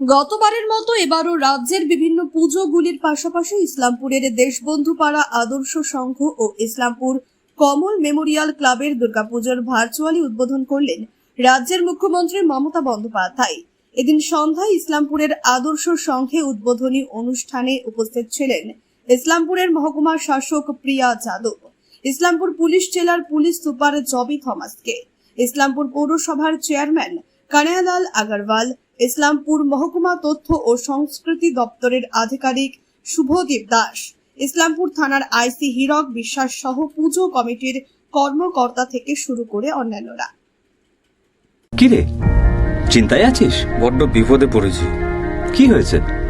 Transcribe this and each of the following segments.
গতবারের মতো এবারও রাজ্যের বিভিন্ন পুজোগুলির পাশাপাশি ইসলামপুরের দেশবন্ধু পাড়া আদর্শ সংঘ ও ইসলামপুর কমল মেমোরিয়াল ক্লাবের দুর্গাপুজোর ভার্চুয়ালি উদ্বোধন করলেন রাজ্যের মুখ্যমন্ত্রী মমতা বন্দ্যোপাধ্যায়। এদিন সন্ধ্যায় ইসলামপুরের আদর্শ সংঘে উদ্বোধনী অনুষ্ঠানে উপস্থিত ছিলেন ইসলামপুরের মহকুমা শাসক প্রিয়া যাদব, ইসলামপুর পুলিশ জেলার পুলিশ সুপার জবি থমাসকে, ইসলামপুর পৌরসভার চেয়ারম্যান কানায়ালাল আগরওয়াল ইসলামপুর মহকুমা তথ্য ও সংস্কৃতি দপ্তরের আধিকারিক শুভদীপ দাস। ইসলামপুর থানার আইসি হীরক বিশ্বাস সহ পুজো কমিটির কর্মকর্তা থেকে শুরু করে অন্যান্যরা। কিরে? চিন্তায় আছিস? বড্ড বিপদে পড়েছি। কি হয়েছে?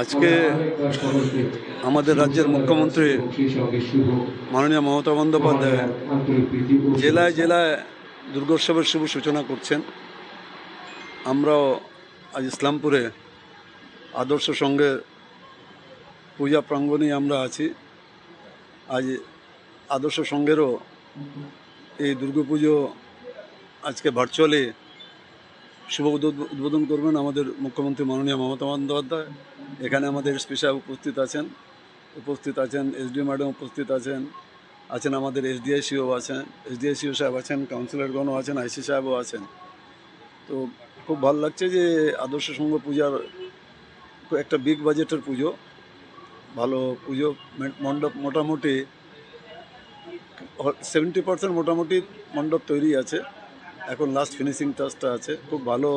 আজকে আমাদের রাজ্যের মুখ্যমন্ত্রী মাননীয় মমতা বন্দ্যোপাধ্যায় জেলায় জেলায় দুর্গোৎসবের শুভ সূচনা করছেন। আমরাও আজ ইসলামপুরে আদর্শ সঙ্গে পূজা প্রাঙ্গণেই আমরা আছি। আজ আদর্শ সঙ্গেরও এই দুর্গাপুজো আজকে ভার্চুয়ালি শুভ উদ্বোধ- উদ্বোধন করবেন আমাদের মুখ্যমন্ত্রী মাননীয় মমতা বন্দ্যোপাধ্যায়। এখানে আমাদের সাহেব উপস্থিত আছেন। উপস্থিত আছেন এসডিও ম্যাডাম উপস্থিত আছেন। আছেন আমাদের এসডিআইসিও আছেন। এসডিআইসিও সাহেব আছেন, কাউন্সিলরগণও আছেন আইসি সাহেবও আছেন। তো খুব ভালো লাগছে যে আদর্শ সংঘ পূজার একটা বিগ বাজেটের পুজো, ভালো পুজো মণ্ডপ মোটামুটি সেভেন্টি পার্সেন্ট মোটামুটি মণ্ডপ তৈরি আছে। এখন লাস্ট ফিনিশিং টাচটা আছে। খুব ভালো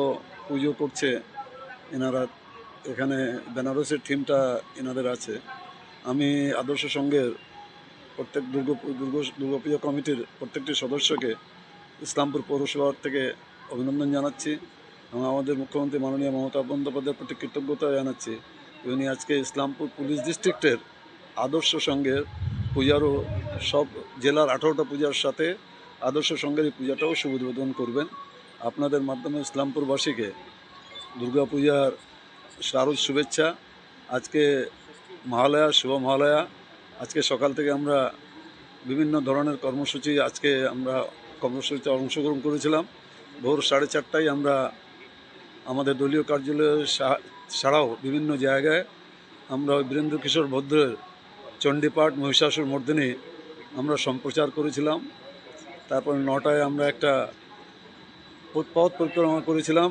পুজো করছে এনারা। এখানে বেনারসের থিমটা এনাদের আছে। আমি আদর্শ সঙ্গের প্রত্যেক দুর্গ দুর্গ দুর্গাপুজো কমিটির প্রত্যেকটি সদস্যকে ইসলামপুর পৌরসভার থেকে অভিনন্দন জানাচ্ছি এবং আমাদের মুখ্যমন্ত্রী মাননীয় মমতা বন্দ্যোপাধ্যায়ের প্রতি কৃতজ্ঞতা জানাচ্ছি। উনি আজকে ইসলামপুর পুলিশ ডিস্ট্রিক্টের আদর্শ সঙ্গের পূজারও সব জেলার আঠারোটা পূজার সাথে আদর্শ সঙ্গের এই পূজাটাও শুভ উদ্বোধন করবেন। আপনাদের মাধ্যমে ইসলামপুরবাসীকে দুর্গাপূজার শারদ শুভেচ্ছা। আজকে মহালয়া, শুভ মহালয়া। আজকে সকাল থেকে আমরা বিভিন্ন ধরনের কর্মসূচি আজকে আমরা কর্মসূচিতে অংশগ্রহণ করেছিলাম। ভোর সাড়ে চারটায় আমরা আমাদের দলীয় কার্যালয়ে ছাড়াও বিভিন্ন জায়গায় আমরা বীরেন্দ্র কিশোর ভদ্রের চণ্ডীপাঠ মহিষাসুর মর্দিনী আমরা সম্প্রচার করেছিলাম। তারপর নটায় আমরা একটা পথ পরিক্রমা করেছিলাম।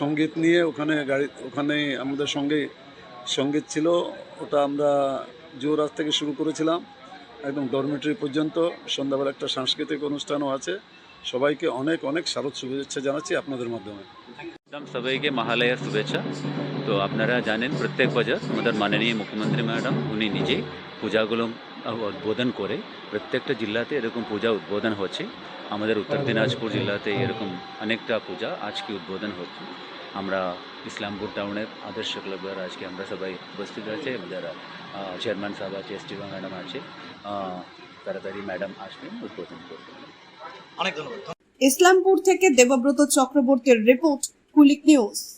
সংগীত নিয়ে ওখানে গাড়ি ওখানে আমাদের সঙ্গে সংগীত ছিল। ওটা আমরা যুবরাজ থেকে শুরু করেছিলাম। একদম ডরমেটরি পর্যন্ত। সন্ধ্যাবেলা একটা সাংস্কৃতিক অনুষ্ঠানও আছে। সবাইকে অনেক অনেক শারদ শুভেচ্ছা জানাচ্ছি আপনাদের মাধ্যমে। সবাইকে মহালয়ার শুভেচ্ছা। তো আপনারা জানেন প্রত্যেক বছর আমাদের মাননীয় মুখ্যমন্ত্রী ম্যাডাম, উনি নিজেই পূজাগুলো উদ্বোধন করে প্রত্যেকটা জেলাতে এরকম পূজা উদ্বোধন হচ্ছে। আমাদের উত্তর দিনাজপুর জেলাতে এরকম অনেকটা পূজা আজকে উদ্বোধন হচ্ছে। আমরা ইসলামপুর টাউনের আদর্শ ক্লাবের আজকে আমরা সবাই উপস্থিত আছে আমাদের চেয়ারম্যান সাহেব আছে এস ম্যাডাম আছে আহ, তাড়াতাড়ি ম্যাডাম আসবেন উদ্বোধন করবেন। অনেক ধন্যবাদ। ইসলামপুর থেকে দেবব্রত চক্রবর্তীর রিপোর্ট কুলিক নিউজ।